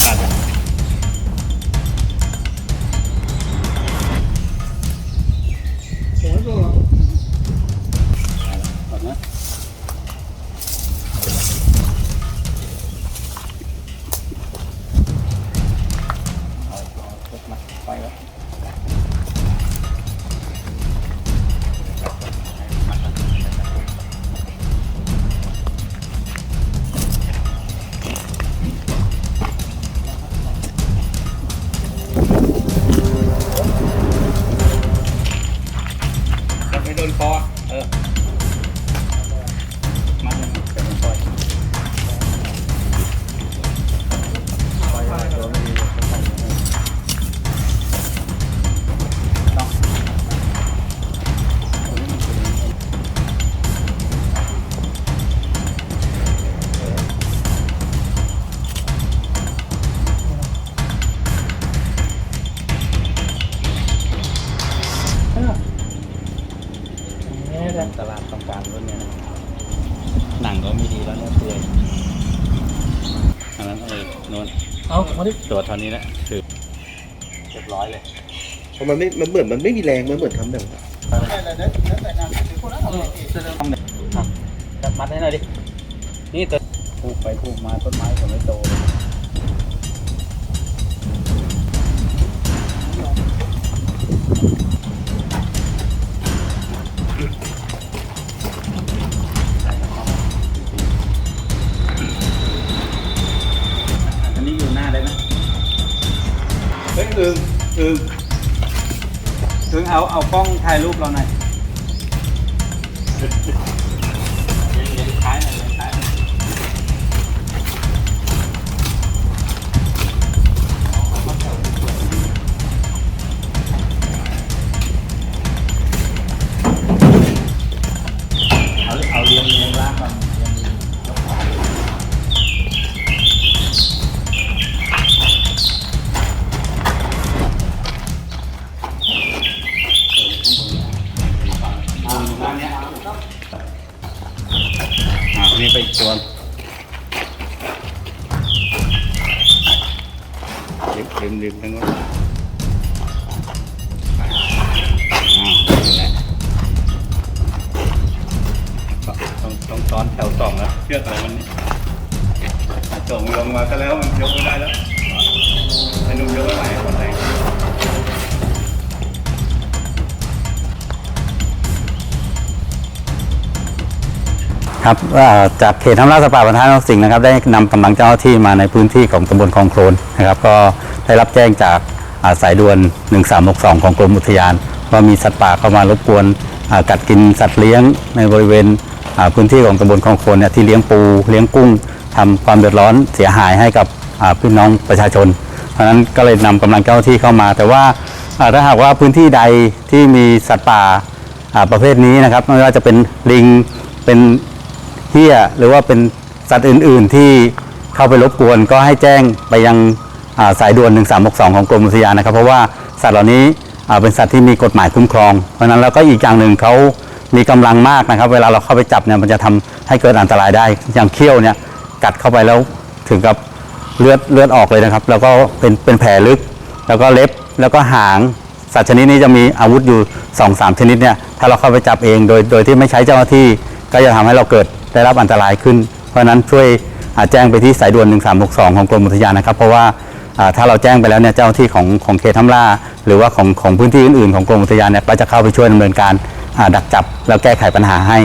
เชืาดต้องการรุ่นเนี้ยนะหนังก็ไม่ดีแล้วเนี่ยเปื่อยอันนั้นเออโน่นเอามาดิตัวเท่านี้แหละคือเรียบร้อยเลยเพราะมันไม่มันเหมือนมันไม่มีแรงมันเหมือนทำแบบต้องเนี่ยครับจับมัดให้หน่อยดิ นี่ตัวปลูกไปปลูกมาต้นไม้ผมไม่โตเลย เฮ้ยอึงอึงอึงเอาเอากล้องถ่ายรูปเราหน่อย นี่ไปอีกตัวลืมลืมลืมทั้งหมดอ่านั่นแหละต้องต้องซ้อนแถวสองแล้วเชือกอะไรมันนี่ส่งลงมาก็แล้วมันยกไม่ได้แล้วไอ้นุ่มยกไม่ไหว ครับจากเขตทำราสปาประทานกสิงห์นะครับ ได้นำกำลังเจ้าหน้าที่มาในพื้นที่ของตำบลคลองโคลนนะครับ ก็ได้รับแจ้งจากาสายด่วน 1362 ของกรมอุทยาน ว่ามีสัตว์ป่าเข้ามารบกวนกัดกินสัตว์เลี้ยงในบริเวณพื้นที่ของตำบลคลองโคลนเนี่ยที่เลี้ยงปูเลี้ยงกุ้งทำความเดือดร้อนเสียหายให้กับพี่น้องประชาชน เพราะนั้นก็เลยนำกำลังเจ้าหน้าที่เข้ามา แต่ว่าถ้าหากว่าพื้นที่ใดที่มีสัตว์ป่าประเภทนี้นะครับไม่ว่าจะเป็นลิงเป็น เหี้ยหรือว่าเป็นสัตว์อื่น ๆ ที่เข้าไปรบกวนก็ให้แจ้งไปยังาสายด่วน 1362 ของกรมอุทยานนะครับ เพราะว่าสัตว์เหล่านี้เป็นสัตว์ที่มีกฎหมายคุ้มครอง เพราะนั้นแล้วก็อีกอย่างหนึ่งเขามีกำลังมากนะครับ เวลาเราเข้าไปจับเนี่ยมันจะทำให้เกิดอันตรายได้ อย่างเขี้ยวเนี่ยกัดเข้าไปแล้วถึงกับเลือดเลือดออกเลยนะครับ แล้วก็เป็นเป็นแผลลึก แล้วก็เล็บแล้วก็หางสัตว์ชนิดนี้จะมีอาวุธอยู่2อสามชนิดเนี่ยถ้าเราเข้าไปจับเองโดยโดยที่ไม่ใช้เจ้าหน้าที่ก็จะทำให้เราเกิด ได้รับอันตรายขึ้น เพราะนั้นช่วยอ่าแจ้งไปที่สายด่วน 1362 ของกรมอุทยานนะครับ เพราะว่าอ่าถ้าเราแจ้งไปแล้วเนี่ยเจ้าหน้าที่ของของเขตทัล่า หรือว่าของของพื้นที่อื่นๆ ของกรมอุทยานเนี่ยก็จะเข้าไปช่วยดำเนินการอ่าดักจับแล้วแก้ไขปัญหาให้